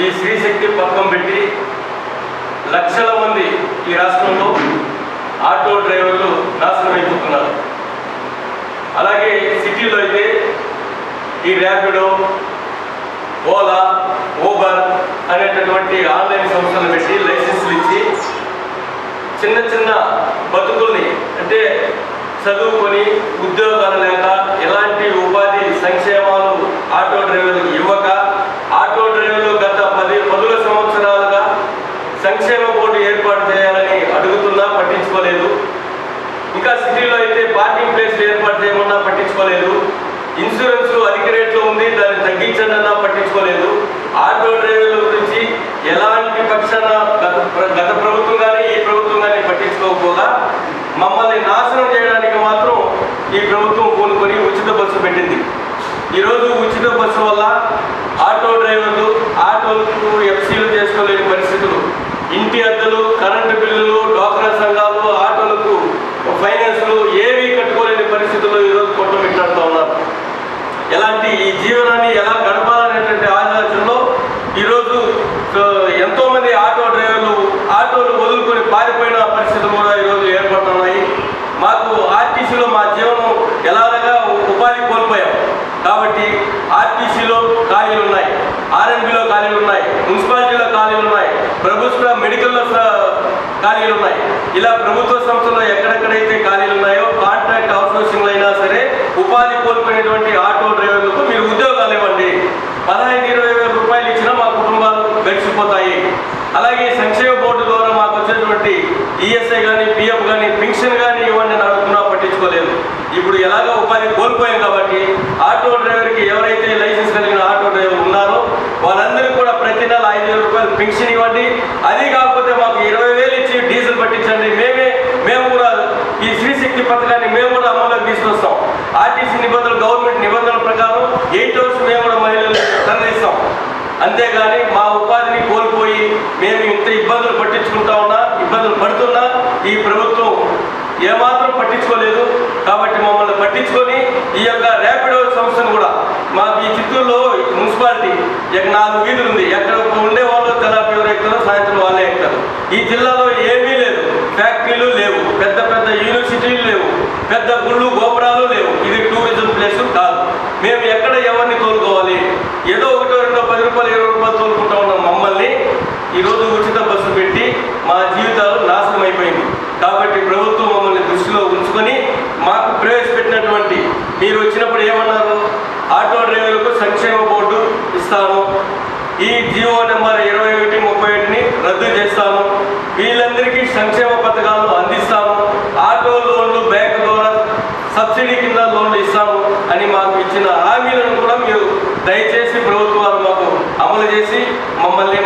ఈ శ్రీశక్తి పథకం పెట్టి లక్షల మంది ఈ రాష్ట్రంలో ఆటో డ్రైవర్లు నాశనం అయిపోతున్నారు. అలాగే సిటీలో అయితే ఈ ర్యాపిడో ఓలా ఊబర్ అనేటటువంటి ఆన్లైన్ సంస్థలు పెట్టి లైసెన్సులు ఇచ్చి చిన్న చిన్న బతుకుల్ని అంటే చదువుకొని ఉద్యోగాలు లేక ఎలాంటి ఉపాధి సంక్షేమాలు ఆటో డ్రైవర్లకు ఇవ్వక ఆటో డ్రైవర్లు గత పది పదుల సంవత్సరాలుగా సంక్షేమ బోర్డు ఏర్పాటు చేయాలని అడుగుతున్నా పట్టించుకోలేదు ఇంకా సిటీలో అయితే పార్కింగ్ ప్లేస్ ఏర్పాటు చేయమన్నా పట్టించుకోలేదు ఇన్సూరెన్స్ అధిక రేట్లో ఉంది దాన్ని తగ్గించండి అన్నా పట్టించుకోలేదు. ఆటో డ్రైవర్ల గురించి ఎలాంటి పక్షాన గత గత ప్రభుత్వం కానీ ఈ ప్రభుత్వం కానీ పట్టించుకోకపోగా మమ్మల్ని నాశనం చేయడానికి మాత్రం ఈ ప్రభుత్వం పూనుకొని ఉచిత బస్సు పెట్టింది. ఈరోజు ఉచిత బస్సు వల్ల ఆటో డ్రైవర్లు ఆటోలకు ఎఫ్సీ పారిపోయిన పరిస్థితులు కూడా ఈరోజు ఏర్పడుతున్నాయి. మాకు ఆర్టీసీలో మా జీవనం ఎలాగా ఉపాధి కోల్పోయాం. కాబట్టి ఆర్టీసీలో ఖాళీలు ఉన్నాయి. ఆర్ఎన్బిలో ఖాళీలు ఉన్నాయి. మున్సిపాలిటీలో ఖాళీలు ఉన్నాయి. ప్రభుత్వ మెడికల్లో ఖాళీలు ఉన్నాయి. ఇలా ప్రభుత్వ సంస్థలో ఎక్కడెక్కడైతే ఖాళీలు ఉన్నాయో కాంట్రాక్ట్ అవుట్సోర్సింగ్ అయినా సరే ఉపాధి కోల్పోయినటువంటి ఆటో డ్రైవర్లకు మీరు ఉద్యోగాలు ఇవ్వండి పదహైదు ఇరవై వేల రూపాయలు ఇచ్చినా మా కుటుంబాలు గడిచిపోతాయి అలాగే సంక్షేమ బోర్డు ద్వారా బట్టి ఈఎస్ఐ కానీ పిఎఫ్ కానీ పెన్షన్ కానీ ఇవ్వండి అని అడుగుతున్నా పట్టించుకోలేదు. ఇప్పుడు ఎలాగో ఉపాధి కోల్పోయాం కాబట్టి ఆటో డ్రైవర్కి ఎవరైతే లైసెన్స్ కలిగిన ఆటో డ్రైవర్ ఉన్నారో వాళ్ళందరికీ కూడా ప్రతి నెల ఐదు వేల రూపాయలు పెన్షన్ ఇవ్వండి. అది కాకపోతే మాకు ఇరవై వేలు ఇచ్చి డీజిల్ పట్టించండి. మేమే మేము కూడా ఈ శ్రీశక్తి పథకాన్ని మేము కూడా అమల్లోకి తీసుకొస్తాం. ఆర్టీసీ నిబంధనలు గవర్నమెంట్ నిబంధనల ప్రకారం ఎయిట్ అవర్స్ మేము కూడా మహిళలు తరలిస్తాం. అంతేగాని మా ఉపాధిని కోల్పోయి మేము ఇంత ఇబ్బందులు పట్టించుకుంటా ఉన్నా ఇబ్బందులు పడుతున్నా ఈ ప్రభుత్వం ఏమాత్రం పట్టించుకోలేదు. కాబట్టి మమ్మల్ని పట్టించుకొని ఈ యొక్క ర్యాపిడో సంస్థను కూడా మాకు ఈ చిత్తూరులో మున్సిపాలిటీ ఇక నాలుగు వీధులు ఉంది. ఎక్కడ ఉండే వాళ్ళు తెల్లారి ఎవరు ఎక్కుతారో సాయంత్రం వాళ్ళే ఎక్కుతారు. ఈ జిల్లాలో ఏమీ లేదు. ఫ్యాక్టరీలు లేవు. పెద్ద పెద్ద యూనివర్సిటీలు లేవు. పెద్ద గుళ్ళు గోపురాలు లేవు ఇది టూరిజం ప్లేస్ కాదు మేము ఎక్కడ ఎవరిని తోలుకోవాలి ఏదో ఒకటో రెండో పది రూపాయలు ఇరవై రూపాయలు తోలుకుంటా ఉన్నాం మమ్మల్ని ఈరోజు ఉచిత బస్సు పెట్టి మా జీవితాలు నాశనం అయిపోయింది కాబట్టి ప్రభుత్వం మమ్మల్ని దృష్టిలో ఉంచుకొని మాకు ప్రవేశపెట్టినటువంటి మీరు వచ్చినప్పుడు ఏమన్నారు ఆటో డ్రైవర్లకు సంక్షేమ బోర్డు ఇస్తాను ఈ జియో నెంబర్ ఇరవై ఒకటి ముప్పై ఒకటిని రద్దు చేస్తాను వీళ్ళందరికీ సంక్షేమ పథకాలు అందిస్తాను ఆటో లోన్లు బ్యాంకు ద్వారా సబ్సిడీ కింద లోన్లు ఇస్తాము అని మాకు ఇచ్చిన హామీలను కూడా మీరు దయచేసి ప్రభుత్వాలు మాకు అమలు చేసి మమ్మల్ని